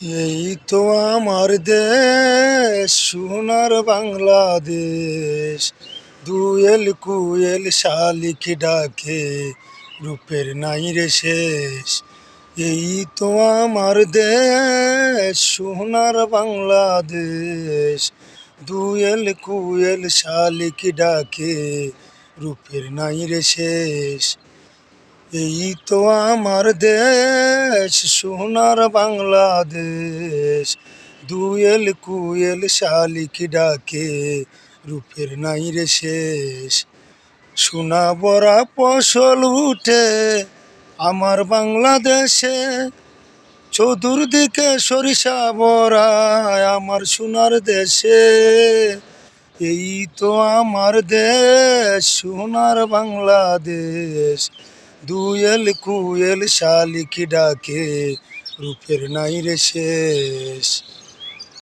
এই তো আমার দেশ, সোনার বাংলাদেশ। দুয়েল কুয়েল শালিক ডাকে, রূপের নাই রে শেষ। এই তো আমার দেশ, সোনার বাংলাদেশ। দুয়েল কুয়েল শালিক ডাকে, রূপের নাই রে শেষ। এই তো আমার দেশ, সোনার বাংলাদেশ। দুয়েল কুয়েল শালিক ডাকে, রূপের নাই রে শেষ। সোনা বরা ফসল উঠে আমার বাংলাদেশে। চতুর্দিকে সরিষা বরা আমার সোনার দেশে। এই তো আমার দেশ, সোনার বাংলাদেশ। দুয়েল কুয়েল শালিকি ডাকে রূপের নাই রে শেষ।